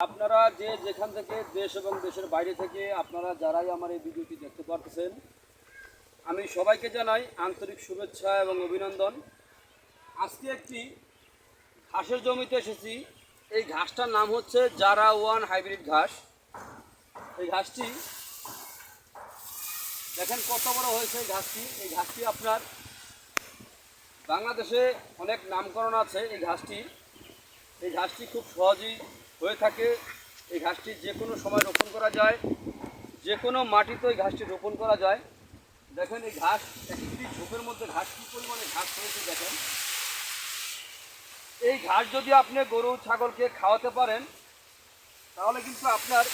আপনারা যে যেখান থেকে দেশ এবং দেশের বাইরে থেকে আপনারা যারাই আমার এই ভিডিওটি দেখতে পারতেছেন, আমি সবাইকে জানাই আন্তরিক শুভেচ্ছা এবং অভিনন্দন। আজকে একটি ঘাসের জমিতে এসেছি। এই ঘাসটার নাম হচ্ছে জারা ওয়ান হাইব্রিড ঘাস। এই ঘাসটি, দেখেন কত বড় হয়েছে এই ঘাসটি। এই ঘাসটি আপনার বাংলাদেশে অনেক নামকরণ আছে এই ঘাসটি। এই ঘাসটি খুব সহজেই হয়ে থাকে, এই ঘাসটি যে কোনো সময় রোপণ করা যায়। যে কোনো মাটিতে এই ঘাসটি রোপণ করা যায়। দেখেন এই ঘাস একটি ঝোপের মধ্যে ঘাস কী পরিমাণে ঘাস হয়েছে দেখেন। এই ঘাস যদি আপনি গরু, ছাগলকে খাওয়াতে পারেন, তাহলে কিন্তু আপনার,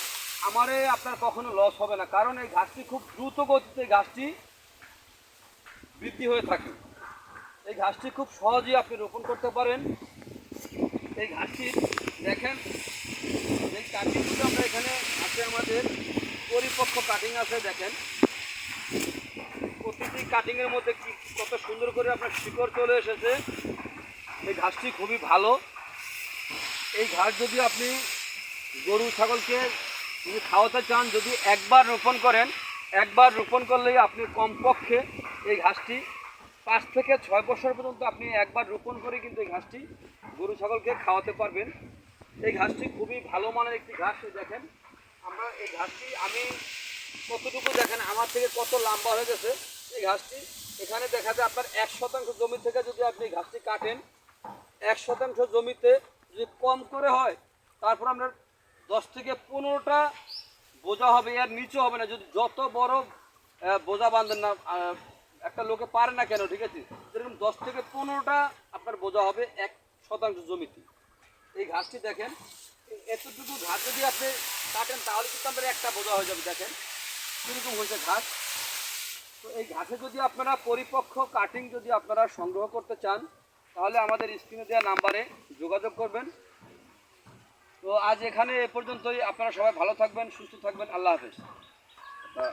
আমারে আপনার কখনো লস হবে না। কারণ এই ঘাসটি খুব দ্রুত গতিতে ঘাসটি বৃদ্ধি হয়ে থাকে। এই ঘাসটি খুব সহজেই আপনি রোপণ করতে পারেন। এই ঘাসটি দেখেন কাটিংগুলো আমরা এখানে আছে আমাদের পরিপক্ক কাটিং আছে, দেখেন। প্রতিটি কাটিংয়ের মধ্যে কি কত সুন্দর করে আপনার শিকড় চলে এসেছে। এই ঘাসটি খুবই ভালো। এই ঘাস যদি আপনি গরু, ছাগলকে যদি খাওয়াতে চান, যদি একবার রোপণ করেন, একবার রোপণ করলেই আপনি কমপক্ষে এই ঘাসটি পাঁচ থেকে ছয় বছর পর্যন্ত আপনি একবার রোপণ করে কিন্তু এই ঘাসটি গরু, ছাগলকে খাওয়াতে পারবেন। এই ঘাসটি খুবই ভালো মানের একটি ঘাস দেখেন। আমরা এই ঘাসটি, আমি কতটুকু দেখেন, আমার থেকে কত লম্বা হয়ে গেছে এই ঘাসটি। এখানে দেখা যায় আপনার এক শতাংশ জমি থেকে যদি আপনি ঘাসটি কাটেন, এক শতাংশ জমিতে যদি কম করে হয়, তারপর আমরা দশ থেকে পনেরোটা বোঝা হবে, এর নিচে হবে না। যদি যত বড় বোঝা বাঁধেন না একটা লোকে পারে না কেন, ঠিক আছে? যেরকম দশ থেকে পনেরোটা আপনার বোঝা হবে এক শতাংশ জমিতে। এই ঘাসটি দেখেন এতটুকু ঘাস যদি আপনি কাটেন, তাহলে কিন্তু আপনার একটা বোঝা হয়ে যাবে, দেখেন। কীরকম হয়েছে ঘাস? তো এই ঘাসে যদি আপনারা পরিপক্ক কাটিং যদি আপনারা সংগ্রহ করতে চান, তাহলে আমাদের স্ক্রিনে দেওয়া নাম্বারে যোগাযোগ করবেন। তো আজ এখানে এ পর্যন্তই। আপনারা সবাই ভালো থাকবেন, সুস্থ থাকবেন। আল্লাহ হাফেজ।